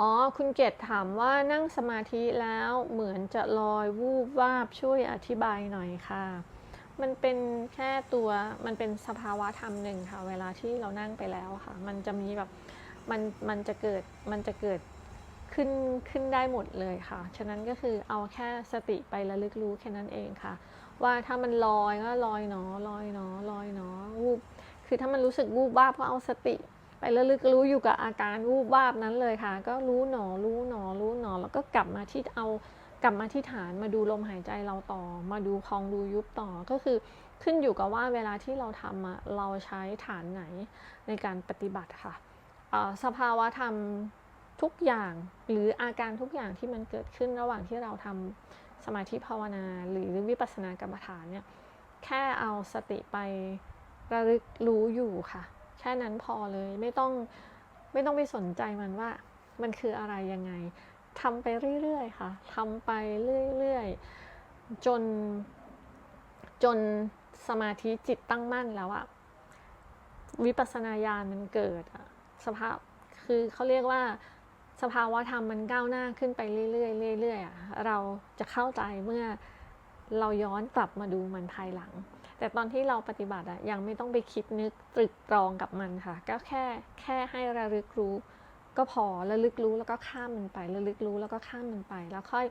อ๋อ คุณเกดถามว่านั่งสมาธิแล้วเหมือนจะลอยวูบวาบช่วยอธิบายหน่อยค่ะ มันเป็นแค่ตัวมันเป็นสภาวะธรรมหนึ่งค่ะ เวลาที่เรานั่งไปแล้วค่ะ มันจะมีแบบมันมันจะเกิดมันจะเกิดขึ้นขึ้นได้หมดเลยค่ะ ฉะนั้นก็คือเอาแค่สติไประลึกรู้แค่นั้นเองค่ะ ว่าถ้ามันลอยก็ลอยหนอลอยหนอลอยหนอวูบคือถ้ามันรู้สึกวูบวาบก็เอาสติ ระลึกรู้อยู่กับอาการวูบวาบนั้นเลยค่ะ ก็รู้หนอรู้หนอรู้หนอ แล้วก็กลับมาที่เอากลับมาที่ฐานมาดูลมหายใจเราต่อ มาดูพองดูยุบต่อก็คือขึ้นอยู่กับว่าเวลาที่เราทำอะเราใช้ฐานไหนในการปฏิบัติค่ะอ่อสภาวะธรรมทุกอย่างหรืออาการทุกอย่างที่มันเกิดขึ้นระหว่างที่เราทำสมาธิภาวนา หรือวิปัสสนากรรมฐานเนี่ยแค่เอาสติไประลึกรู้อยู่ค่ะ ค่นั้นพอเลยไม่ต้องไม่ต้องไปสนใจมันว่า มันคืออะไรยังไงทำไปเรื่อยๆค่ะทำไปเรื่อยๆจนจนสมาธิจิตตั้งมั่นแล้วอะวิปัสสนาญาณมันเกิดอะสภาพคือเขาเรียกว่าสภาวะธรรมมันก้าวหน้าขึ้นไปเรื่อยๆเรื่อยๆเราจะเข้าใจเมื่อ เราย้อนกลับมาดูมันภายหลัง แต่ตอนที่เราปฏิบัติอะยังไม่ต้องไปคิดนึกตรึกตรองกับมันค่ะ ก็แค่แค่ให้ระลึกรู้ ก็พอระลึกรู้แล้วก็ข้ามมันไประลึกรู้แล้วก็ข้ามมันไป แล้วค่อย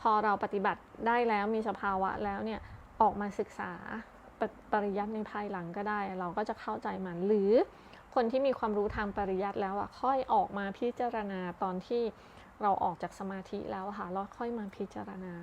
พอเราปฏิบัติได้แล้วมีสภาวะแล้วเนี่ยออกมาศึกษาปปริยัติในภายหลังก็ได้ เราก็จะเข้าใจมันหรือคนที่มีความรู้ทางปริยัติแล้วอะค่อยออกมาพิจารณาตอนที่เราออกจากสมาธิแล้วค่ะแล้วค่อยมาพิจารณา